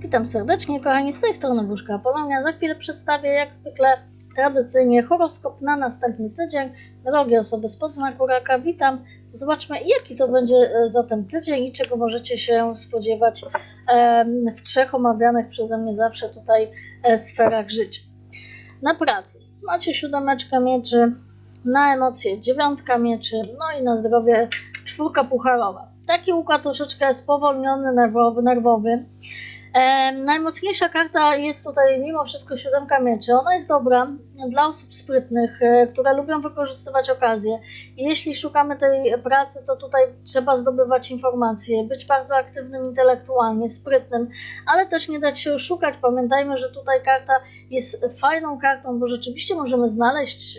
Witam serdecznie, kochani, z tej strony Wróżka Apolonia. Za chwilę przedstawię, jak zwykle, tradycyjnie horoskop na następny tydzień. Drogie osoby spod znaku raka, witam. Zobaczmy, jaki to będzie e, zatem tydzień i czego możecie się spodziewać w trzech omawianych przeze mnie zawsze tutaj e, sferach życia. Na pracy macie siódemeczkę mieczy, na emocje dziewiątka mieczy, no i na zdrowie czwórka pucharowa. Taki układ troszeczkę spowolniony, nerwowy, nerwowy. E, najmocniejsza karta jest tutaj mimo wszystko siódemka mieczy. Ona jest dobra dla osób sprytnych, e, które lubią wykorzystywać okazję. Jeśli szukamy tej pracy, to tutaj trzeba zdobywać informacje, być bardzo aktywnym intelektualnie, sprytnym, ale też nie dać się oszukać. Pamiętajmy, że tutaj karta jest fajną kartą, bo rzeczywiście możemy znaleźć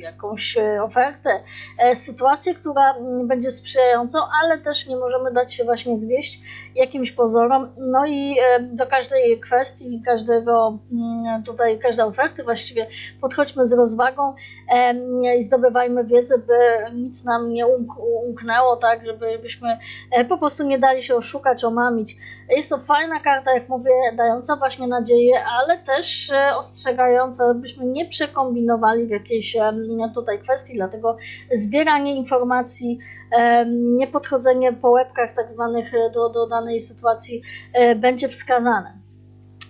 jakąś e, ofertę, e, sytuację, która mm, będzie sprzyjającą, ale też nie możemy dać się właśnie zwieść jakimś pozorom. No i e, do każdej kwestii, każdego mm, tutaj, każdej oferty właściwie podchodźmy z rozwagą em, i zdobywajmy wiedzę, by nic nam nie umk- umknęło, tak, żebyśmy e, po prostu nie dali się oszukać, omamić. Jest to fajna karta, jak mówię, dająca właśnie nadzieję, ale też e, ostrzegająca, byśmy nie przekombinowali w jakiejś tutaj kwestii, dlatego zbieranie informacji, em, nie podchodzenie po łebkach tak zwanych e, do, do danej sytuacji e, będzie wskazane.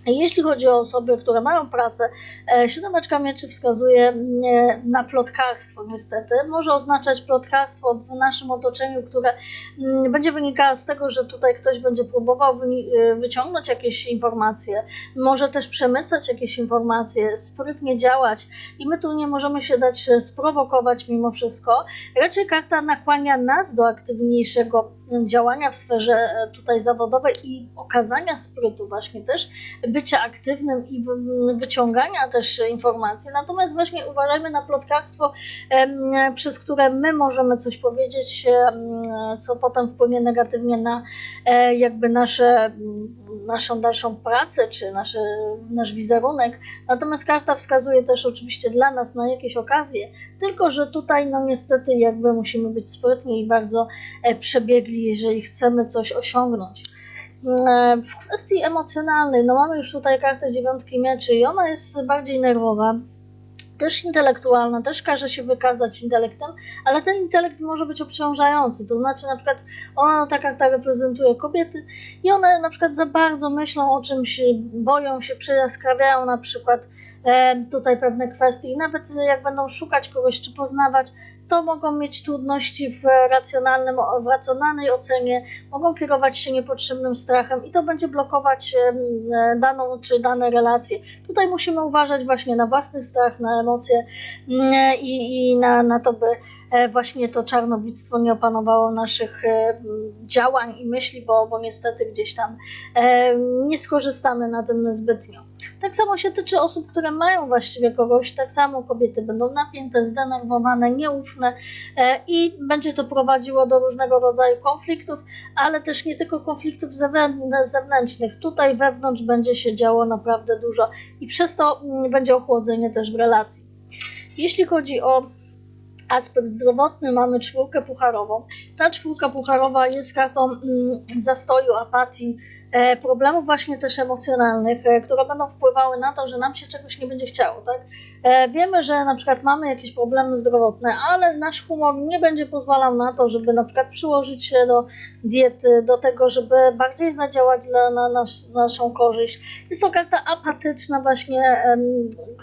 Jeśli chodzi o osoby, które mają pracę, e, siódemeczka mieczy wskazuje e, na plotkarstwo niestety. Może oznaczać plotkarstwo w naszym otoczeniu, które mm, będzie wynikało z tego, że tutaj ktoś będzie próbował e, wyciągnąć jakieś informacje, może też przemycać jakieś informacje, sprytnie działać i my tu nie możemy się dać sprowokować mimo wszystko. Raczej karta nakłania nas do aktywniejszego działania w sferze tutaj zawodowej i okazania sprytu właśnie też bycia aktywnym i wy- wyciągania też informacji. Natomiast właśnie uważajmy na plotkarstwo, przez które my możemy coś powiedzieć, co potem wpłynie negatywnie na e, jakby nasze, naszą dalszą pracę czy nasze, nasz wizerunek. Natomiast karta wskazuje też oczywiście dla nas na jakieś okazje, tylko że tutaj no niestety jakby musimy być sprytni i bardzo e, przebiegli, jeżeli chcemy coś osiągnąć. E, W kwestii emocjonalnej, no mamy już tutaj kartę dziewiątki mieczy i ona jest bardziej nerwowa, też intelektualna, też każe się wykazać intelektem, ale ten intelekt może być obciążający, to znaczy na przykład ona, ta karta reprezentuje kobiety i one na przykład za bardzo myślą o czymś, boją się, przejaskrawiają na przykład e, tutaj pewne kwestie i nawet jak będą szukać kogoś czy poznawać, to mogą mieć trudności w racjonalnym, w racjonalnej ocenie, mogą kierować się niepotrzebnym strachem i to będzie blokować daną czy dane relacje. Tutaj musimy uważać właśnie na własny strach, na emocje mm, i, i na, na to, by właśnie to czarnowictwo nie opanowało naszych e, działań i myśli, bo, bo niestety gdzieś tam e, nie skorzystamy na tym zbytnio. Tak samo się tyczy osób, które mają właściwie kogoś, tak samo kobiety będą napięte, zdenerwowane, nieufne e, i będzie to prowadziło do różnego rodzaju konfliktów, ale też nie tylko konfliktów zewnę- zewnętrznych. Tutaj wewnątrz będzie się działo naprawdę dużo i przez to mm, będzie ochłodzenie też w relacji. Jeśli chodzi o aspekt zdrowotny, mamy czwórkę pucharową. Ta czwórka pucharowa jest kartą mm, zastoju, apatii, problemów właśnie też emocjonalnych, e, które będą wpływały na to, że nam się czegoś nie będzie chciało, tak? E, Wiemy, że na przykład mamy jakieś problemy zdrowotne, ale nasz humor nie będzie pozwalał na to, żeby na przykład przyłożyć się do diety, do tego, żeby bardziej zadziałać dla, na nasz, naszą korzyść. Jest to karta apatyczna właśnie,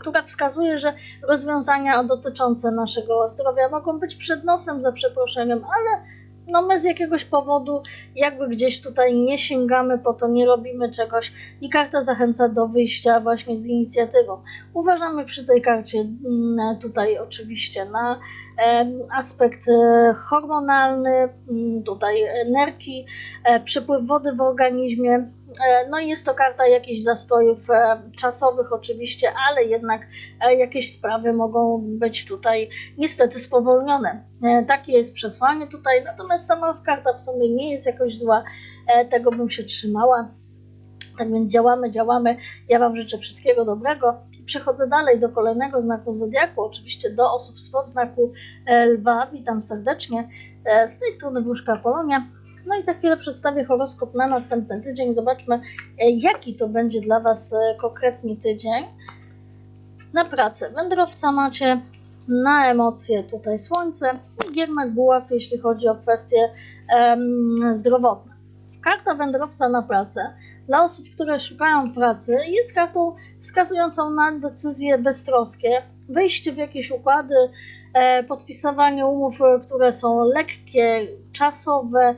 która wskazuje, że rozwiązania dotyczące naszego zdrowia mogą być przed nosem za przeproszeniem, ale no my z jakiegoś powodu jakby gdzieś tutaj nie sięgamy po to, nie robimy czegoś i karta zachęca do wyjścia właśnie z inicjatywą. Uważamy przy tej karcie mm, tutaj oczywiście na aspekt e, hormonalny, mm, tutaj nerki, e, przepływ wody w organizmie. E, No i jest to karta jakichś zastojów czasowych oczywiście, ale jednak jakieś sprawy mogą być tutaj niestety spowolnione. Takie jest przesłanie tutaj, natomiast sama karta w sumie nie jest jakoś zła, tego bym się trzymała. Tak więc działamy, działamy. Ja Wam życzę wszystkiego dobrego. Przechodzę dalej do kolejnego znaku zodiaku, oczywiście do osób spod znaku e, lwa. Witam serdecznie. E, Z tej strony Wróżka Polonia. No i za chwilę przedstawię horoskop na następny tydzień. Zobaczmy, e, jaki to będzie dla Was e, konkretnie tydzień. Na pracę wędrowca macie, na emocje tutaj słońce i giermek buław, jeśli chodzi o kwestie em, zdrowotne. Karta wędrowca na pracę dla osób, które szukają pracy jest kartą wskazującą na decyzje beztroskie, wejście w jakieś układy, e, podpisywanie umów, e, które są lekkie, czasowe,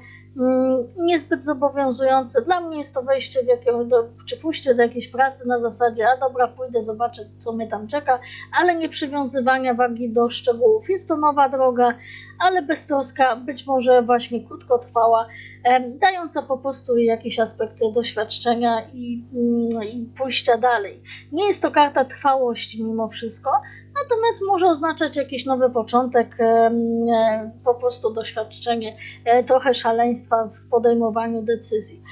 niezbyt zobowiązujące. Dla mnie jest to wejście w jakieś, do, czy pójście do jakiejś pracy na zasadzie, a dobra, pójdę, zobaczę, co mnie tam czeka, ale nie przywiązywania wagi do szczegółów. Jest to nowa droga, ale beztroska, być może właśnie krótkotrwała, dająca po prostu jakieś aspekty doświadczenia i, mm, i pójścia dalej. Nie jest to karta trwałości mimo wszystko, natomiast może oznaczać jakiś nowy początek, e, po prostu doświadczenie, e, trochę szaleństwa w podejmowaniu decyzji.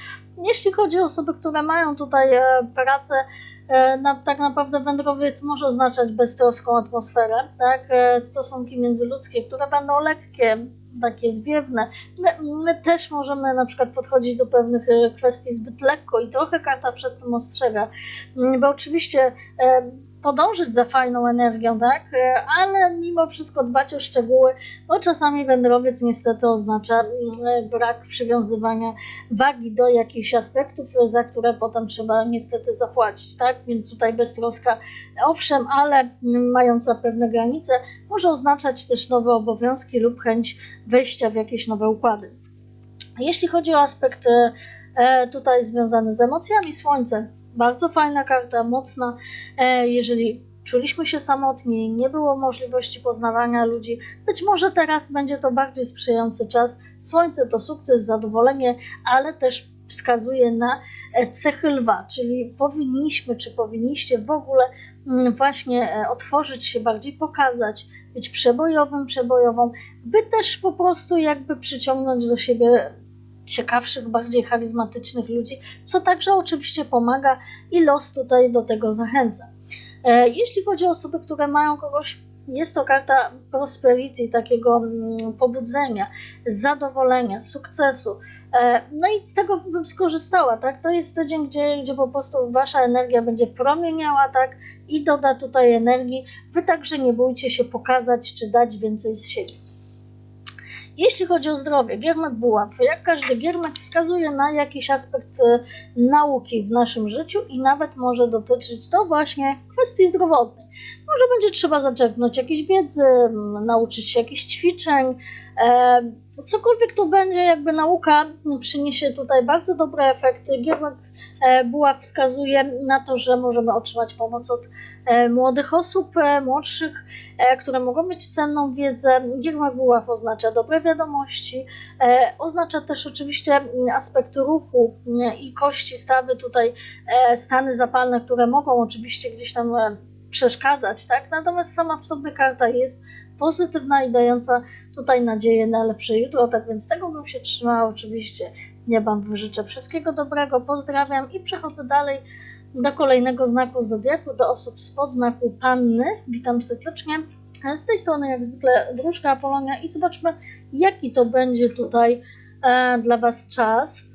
Jeśli chodzi o osoby, które mają tutaj e, pracę, tak naprawdę wędrowiec może oznaczać beztroską atmosferę, tak? Stosunki międzyludzkie, które będą lekkie, takie zwiewne. My, my też możemy na przykład podchodzić do pewnych kwestii zbyt lekko i trochę karta przed tym ostrzega, Mm, bo oczywiście podążyć za fajną energią, tak? E, ale mimo wszystko dbać o szczegóły, bo czasami wędrowiec niestety oznacza mm, e, brak przywiązywania wagi do jakichś aspektów, e, za które potem trzeba niestety zapłacić, tak? Więc tutaj beztroska, owszem, ale mm, mająca pewne granice, może oznaczać też nowe obowiązki lub chęć wejścia w jakieś nowe układy. Jeśli chodzi o aspekt tutaj związany z emocjami, słońce, bardzo fajna karta, mocna. E, jeżeli czuliśmy się samotni, nie było możliwości poznawania ludzi, być może teraz będzie to bardziej sprzyjający czas. Słońce to sukces, zadowolenie, ale też wskazuje na e, cechy lwa, czyli powinniśmy, czy powinniście w ogóle mm, właśnie e, otworzyć się bardziej, pokazać, być przebojowym, przebojową, by też po prostu jakby przyciągnąć do siebie ciekawszych, bardziej charyzmatycznych ludzi, co także oczywiście pomaga i los tutaj do tego zachęca. E, Jeśli chodzi o osoby, które mają kogoś, jest to karta prosperity, takiego mm, pobudzenia, zadowolenia, sukcesu. E, No i z tego bym skorzystała, tak? To jest tydzień, gdzie, gdzie po prostu wasza energia będzie promieniała, tak? I doda tutaj energii. Wy także nie bójcie się pokazać, czy dać więcej z siebie. Jeśli chodzi o zdrowie, giermek buław, jak każdy giermek wskazuje na jakiś aspekt e, nauki w naszym życiu i nawet może dotyczyć to właśnie kwestii zdrowotnej. Może będzie trzeba zaczerpnąć jakiejś wiedzy, nauczyć się jakichś ćwiczeń, e, cokolwiek to będzie, jakby nauka przyniesie tutaj bardzo dobre efekty. Giermek e, buław wskazuje na to, że możemy otrzymać pomoc od e, młodych osób, e, młodszych, które mogą mieć cenną wiedzę. Giermak buław oznacza dobre wiadomości, oznacza też oczywiście mm, aspekt ruchu mm, i kości, stawy tutaj, stany zapalne, które mogą oczywiście gdzieś tam przeszkadzać, tak? Natomiast sama w sobie karta jest pozytywna i dająca tutaj nadzieję na lepsze jutro, tak więc tego bym się trzymała oczywiście. Ja Wam życzę wszystkiego dobrego, pozdrawiam i przechodzę dalej do kolejnego znaku Zodiaku, do osób z podznaku Panny. Witam serdecznie. Z tej strony jak zwykle Wróżka Apolonia i zobaczmy jaki to będzie tutaj e, dla Was czas.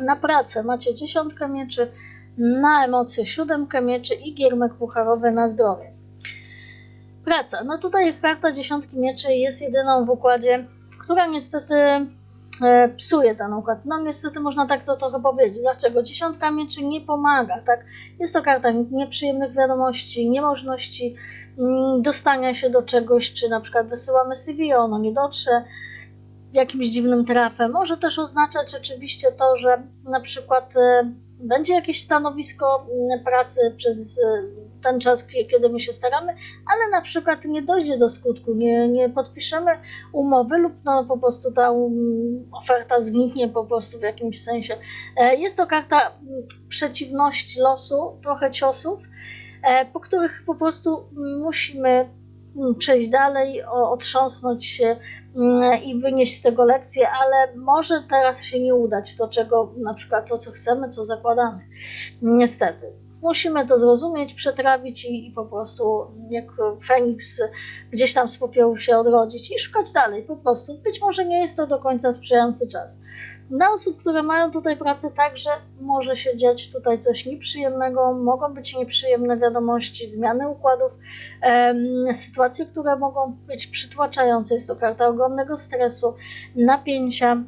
Na pracę macie dziesiątkę mieczy, na emocje siódemkę mieczy i giermek pucharowy na zdrowie. Praca. No tutaj karta dziesiątki mieczy jest jedyną w układzie, która niestety e, psuje ten układ. No niestety można tak to trochę powiedzieć. Dlaczego? Dziesiątka mieczy nie pomaga, tak? Jest to karta nieprzyjemnych wiadomości, niemożności mm, dostania się do czegoś, czy na przykład wysyłamy CV, ono nie dotrze jakimś dziwnym trafem. Może też oznaczać oczywiście to, że na przykład e, będzie jakieś stanowisko mm, pracy przez e, ten czas, kie- kiedy my się staramy, ale na przykład nie dojdzie do skutku, nie, nie podpiszemy umowy lub no po prostu ta um, oferta zniknie po prostu w jakimś sensie. E, Jest to karta przeciwności losu, trochę ciosów, e, po których po prostu musimy przejść dalej, otrząsnąć się i wynieść z tego lekcję, ale może teraz się nie udać to, czego na przykład to, co chcemy, co zakładamy. Niestety. Musimy to zrozumieć, przetrawić i, i po prostu jak Feniks gdzieś tam z popiołów się odrodzić i szukać dalej po prostu. Być może nie jest to do końca sprzyjający czas. Dla osób, które mają tutaj pracę, także może się dziać tutaj coś nieprzyjemnego, mogą być nieprzyjemne wiadomości, zmiany układów, em, sytuacje, które mogą być przytłaczające. Jest to karta ogromnego stresu, napięcia.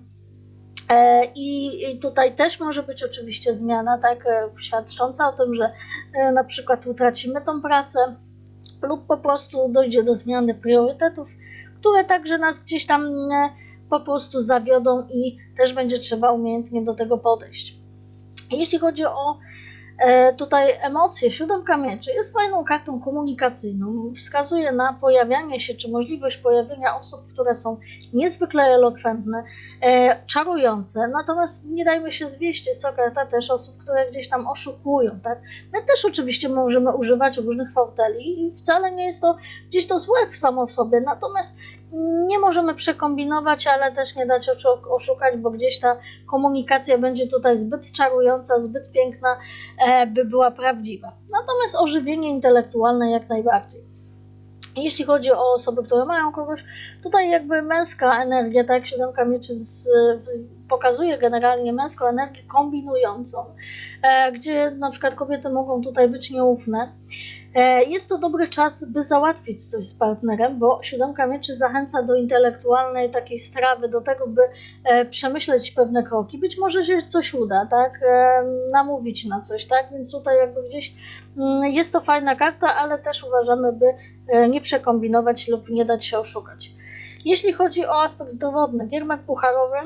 E, I tutaj też może być oczywiście zmiana, tak, e, świadcząca o tym, że e, na przykład utracimy tą pracę, lub po prostu dojdzie do zmiany priorytetów, które także nas gdzieś tam po prostu zawiodą i też będzie trzeba umiejętnie do tego podejść. Jeśli chodzi o tutaj emocje, siódemka mieczy jest fajną kartą komunikacyjną. Wskazuje na pojawianie się, czy możliwość pojawienia osób, które są niezwykle elokwentne, e, czarujące. Natomiast nie dajmy się zwieść, jest to karta też osób, które gdzieś tam oszukują. Tak? My też oczywiście możemy używać różnych forteli i wcale nie jest to gdzieś to złe samo w sobie. Natomiast nie możemy przekombinować, ale też nie dać oczu- oszukać, bo gdzieś ta komunikacja będzie tutaj zbyt czarująca, zbyt piękna, e, by była prawdziwa. Natomiast ożywienie intelektualne jak najbardziej. Jeśli chodzi o osoby, które mają kogoś, tutaj jakby męska energia, tak, siódemka mieczy z, pokazuje generalnie męską energię kombinującą, e, gdzie na przykład kobiety mogą tutaj być nieufne. E, Jest to dobry czas, by załatwić coś z partnerem, bo siódemka mieczy zachęca do intelektualnej takiej strawy, do tego, by e, przemyśleć pewne kroki. Być może się coś uda, tak? Namówić na coś, tak? Więc tutaj jakby gdzieś mm, jest to fajna karta, ale też uważamy, by nie przekombinować lub nie dać się oszukać. Jeśli chodzi o aspekt zdrowotny, giermek pucharowy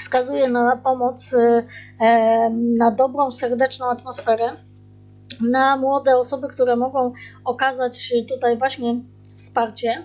wskazuje na pomoc, e, e, na dobrą, serdeczną atmosferę na młode osoby, które mogą okazać tutaj właśnie wsparcie.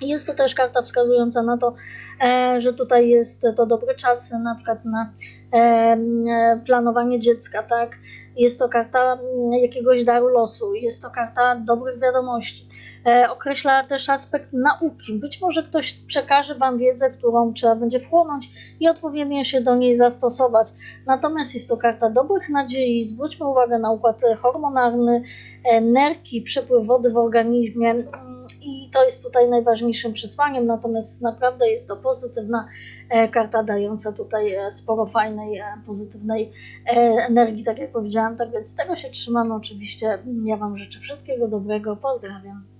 Jest to też karta wskazująca na to, e, że tutaj jest to dobry czas na przykład na e, planowanie dziecka, tak? Jest to karta jakiegoś daru losu, jest to karta dobrych wiadomości. E, określa też aspekt nauki. Być może ktoś przekaże Wam wiedzę, którą trzeba będzie wchłonąć i odpowiednio się do niej zastosować. Natomiast jest to karta dobrych nadziei. Zwróćmy uwagę na układ hormonalny, e, nerki, przepływ wody w organizmie mm, i to jest tutaj najważniejszym przesłaniem. Natomiast naprawdę jest to pozytywna e, karta dająca tutaj sporo fajnej, pozytywnej energii, tak jak powiedziałam. Tak więc tego się trzymamy oczywiście. Ja Wam życzę wszystkiego dobrego. Pozdrawiam.